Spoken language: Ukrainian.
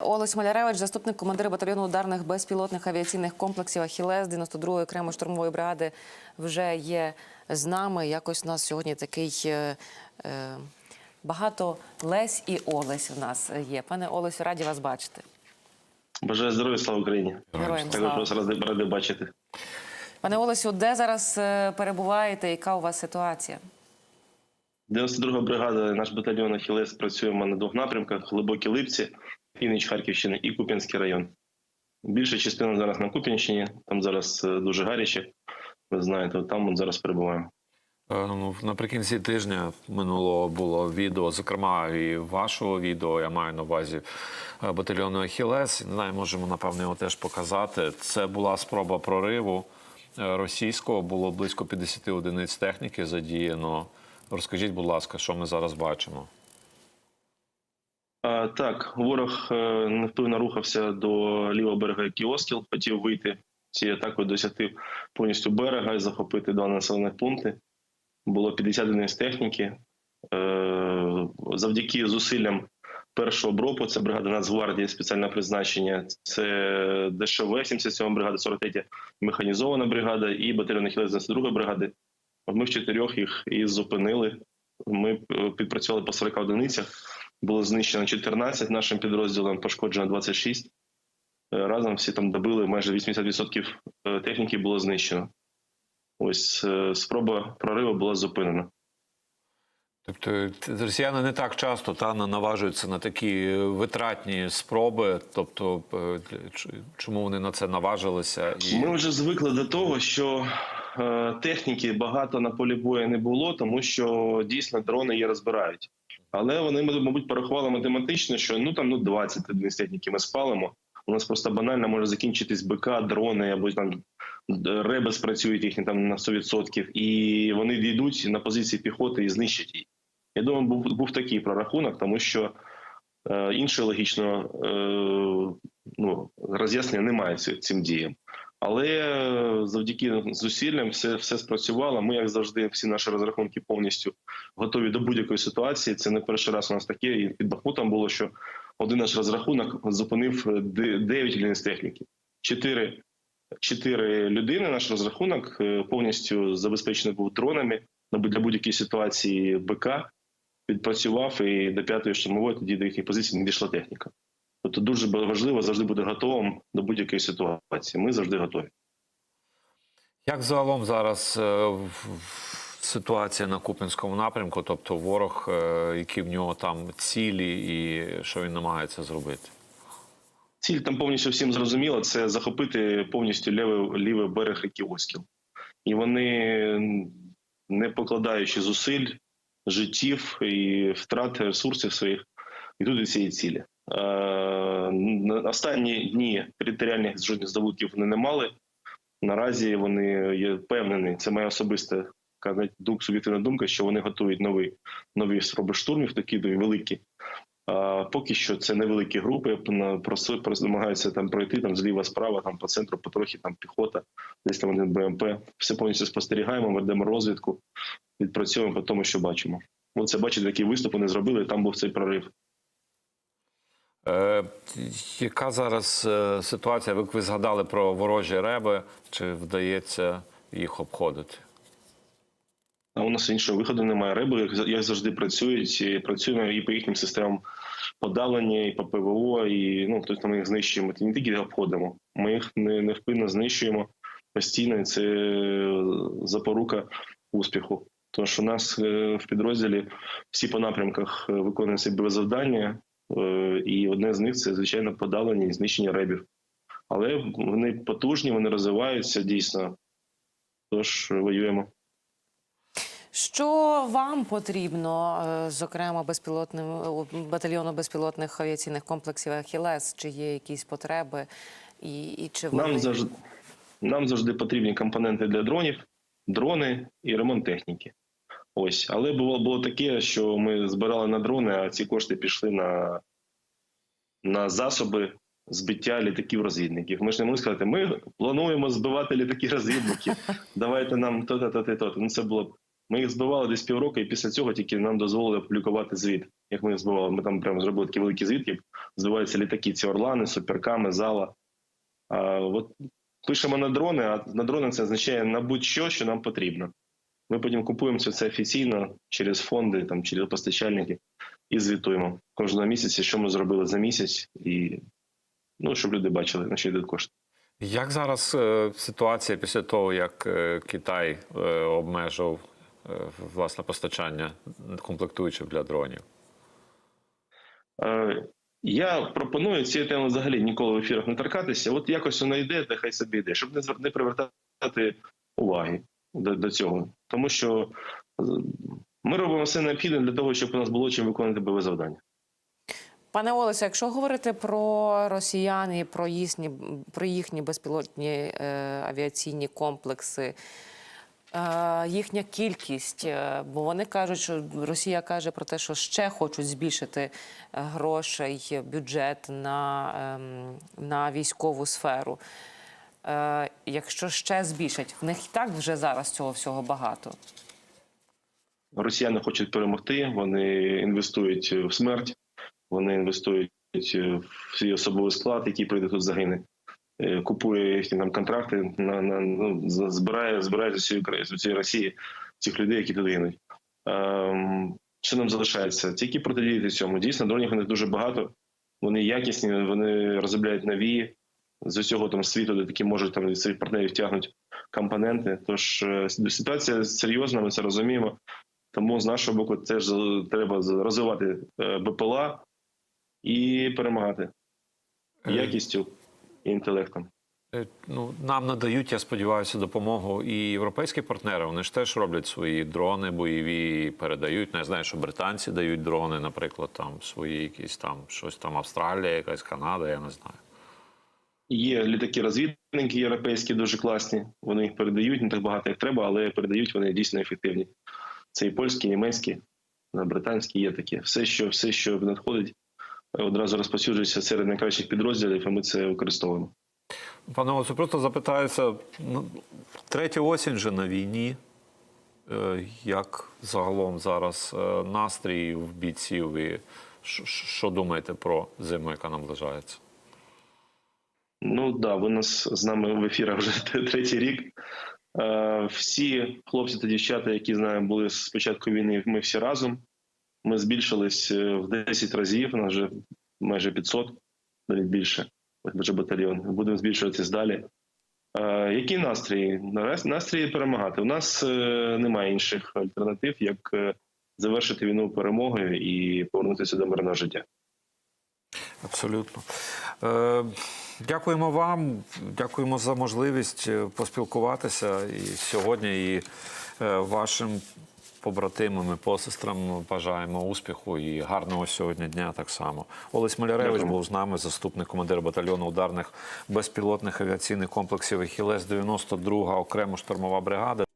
Олесь Маляревич, заступник командира батальйону ударних безпілотних авіаційних комплексів Ахілес 92-ї окремої штурмової бригади, вже є з нами. Якось у нас сьогодні такий е, е, багато Лесь і Олесь в нас є. Пане Олесю, раді вас бачити. Бажаю здоров'я, слава Україні. Героям Також слава. вас радий, радий бачити. Пане Олесю, де зараз е, перебуваєте? Яка у вас ситуація? 92 бригада, наш батальйон Ахілес працюємо на двох напрямках: глибокі липці, північ Харківщини і Куп'янський район. Більша частина зараз на Куп'янщині, там зараз е, дуже гаряче. Ви знаєте, там от зараз перебуваємо. Е, ну, Наприкінці тижня минулого було відео, зокрема і вашого відео, я маю на увазі е, батальйону Ахілес. Не знаю, можемо напевно його теж показати. Це була спроба прориву російського. Було близько 50 одиниць техніки задіяно. Розкажіть, будь ласка, що ми зараз бачимо? Так, ворог е, невпевно рухався до лівого берега Кіоскіл, хотів вийти цією атакою, досягти повністю берега і захопити два населених пункти. Було 50 одиниць техніки. Е, завдяки зусиллям першого БРОПу, це бригада Нацгвардії спеціального призначення, це ДШВ 77 бригада, 43 механізована бригада і батальйон Ахілес 92 бригади. Ми в чотирьох їх і зупинили. Ми е, підпрацювали по 40 одиницях. Було знищено 14 нашим підрозділом, пошкоджено 26. Е, Разом всі там добили майже 80% е, техніки було знищено. Ось е, спроба прориву була зупинена. Тобто росіяни не так часто та наважуються на такі витратні спроби. Тобто, чому вони на це наважилися? І... Ми вже звикли до того, що техніки багато на полі бою не було, тому що дійсно дрони її розбирають. Але вони, мабуть, порахували математично, що ну там ну 20 одиниць техніки ми спалимо. У нас просто банально може закінчитись БК, дрони або там реби спрацюють їхні там на 100%, і вони дійдуть на позиції піхоти і знищать її. Я думаю, був, був такий прорахунок, тому що е, інше логічно е, ну, роз'яснення немає цим діям. Але е, завдяки зусиллям все, все спрацювало. Ми, як завжди, всі наші розрахунки повністю готові до будь-якої ситуації. Це не перший раз у нас таке. І під Бахмутом було, що один наш розрахунок зупинив 9 одиниць техніки. Чотири, чотири людини. Наш розрахунок е, повністю забезпечений був дронами для будь-якої ситуації БК. Відпрацював і до п'ятої штурмової тоді до їхніх позицій не дійшла техніка. Тобто дуже важливо завжди бути готовим до будь-якої ситуації. Ми завжди готові. Як загалом зараз е, ситуація на Купінському напрямку, тобто ворог, е, які в нього там цілі, і що він намагається зробити? Ціль там повністю всім зрозуміла це захопити повністю лівий, лівий берег ріки Оскіл. І вони, не покладаючи зусиль, життів і втрат ресурсів своїх, йдуть до цієї цілі. Е, останні дні територіальних жодних здобутків вони не мали. Наразі вони є впевнені, це моя особиста навіть суб'єктивна думка, що вони готують нові, нові спроби штурмів, такі великі. А, поки що це невеликі групи, проси- намагаються там пройти там зліва, справа, там по центру, потрохи там піхота, десь там один БМП. Все повністю спостерігаємо, ведемо розвідку, відпрацьовуємо по тому, що бачимо. Оце бачите, який виступ вони зробили, там був цей прорив. Е, яка зараз е, ситуація? Ви, ви згадали про ворожі реби, чи вдається їх обходити? У нас іншого виходу немає. Риби, як, завжди, працюють. І працюємо і по їхнім системам подавлення, і по ПВО, і ну тобто ми їх знищуємо. Не тільки обходимо. Ми їх не, невпинно знищуємо постійно. і Це запорука успіху. Тому що у нас е, в підрозділі всі по напрямках е, виконують себе завдання, е, і одне з них це звичайно подавлення і знищення ребів. Але вони потужні, вони розвиваються дійсно. Тож воюємо. Що вам потрібно, е, зокрема, безпілотним е, батальйону безпілотних авіаційних комплексів Ахілес? Чи є якісь потреби? І, і чи вони... Нам завжди, нам завжди потрібні компоненти для дронів, дрони і ремонт техніки. Ось, але було було таке, що ми збирали на дрони, а ці кошти пішли на, на засоби збиття літаків-розвідників. Ми ж не могли сказати, ми плануємо збивати літаки-розвідників. Давайте нам то-то, то-то, то-то. Ну це було. Ми їх збивали десь півроку, і після цього тільки нам дозволили опублікувати звіт. як ми їх збивали. Ми там прямо зробили такі великі звідки. Збиваються літаки, ці орлани, суперками, зала. А, от пишемо на дрони, а на дрони це означає на будь-що, що нам потрібно. Ми потім купуємо це, це офіційно через фонди, там, через постачальники і звітуємо кожного місяця, що ми зробили за місяць, і ну, щоб люди бачили, на що йдуть кошти. Як зараз е, ситуація після того, як е, Китай е, обмежив е, власне постачання комплектуючих для дронів? Е, Я пропоную цієї теми взагалі ніколи в ефірах не торкатися. От якось воно йде, та хай собі йде, щоб не не привертати уваги до, до цього. Тому що е, ми робимо все необхідне для того, щоб у нас було чим виконувати бойове завдання. Пане Олесе, якщо говорити про росіян і про їхні, про їхні безпілотні е, авіаційні комплекси, е, їхня кількість, е, бо вони кажуть, що Росія каже про те, що ще хочуть збільшити е, грошей, бюджет на, ем, на військову сферу. Е, якщо ще збільшать, в них і так вже зараз цього всього багато. Росіяни хочуть перемогти, вони інвестують в смерть, вони інвестують в свій особовий склад, який прийде тут загине. Е, Купує їхні там контракти на, на ну, збирає, збирає з України, з усієї Росії цих людей, які тут гинуть. Ем, що нам залишається? Тільки протидіяти цьому. Дійсно, дронів у дуже багато. Вони якісні, вони розробляють нові з усього там світу, де такі можуть там від своїх партнерів тягнуть компоненти. Тож е, ситуація серйозна, ми це розуміємо. Тому з нашого боку теж треба розвивати е, БПЛА і перемагати Е. якістю і інтелектом. Ну, нам надають, я сподіваюся, допомогу і європейські партнери. Вони ж теж роблять свої дрони бойові, передають. Ну, я знаю, що британці дають дрони, наприклад, там свої якісь там щось там Австралія, якась Канада, я не знаю. Є літаки розвідники європейські дуже класні. Вони їх передають не так багато, як треба, але передають вони дійсно ефективні. Це і польські, і німецькі, е, британські є такі. Все, що все, що надходить, одразу розповсюджується серед найкращих підрозділів, і ми це використовуємо. Пане Олексу, просто запитаюся, ну, третя осінь вже на війні. Е, Як загалом зараз е, настрій в бійців і що думаєте про зиму, яка наближається? Ну да, ви нас з нами в ефірах вже третій рік. Всі хлопці та дівчата, які з нами були з початку війни, ми всі разом. Ми збільшились е, в 10 разів, у нас вже майже 500, навіть більше, вже батальйон. Будемо збільшуватись далі. Е, Які настрої? Настрої перемагати. У нас е, немає інших альтернатив, як завершити війну перемогою і повернутися до мирного життя. Абсолютно. Дякуємо вам, дякуємо за можливість е, поспілкуватися і сьогодні, і е, вашим побратимам і посестрам бажаємо успіху і гарного сьогодні дня так само. Олесь Маляревич був з нами, заступник командира батальйону ударних безпілотних авіаційних комплексів «Ехілес-92», окрема штурмова бригада.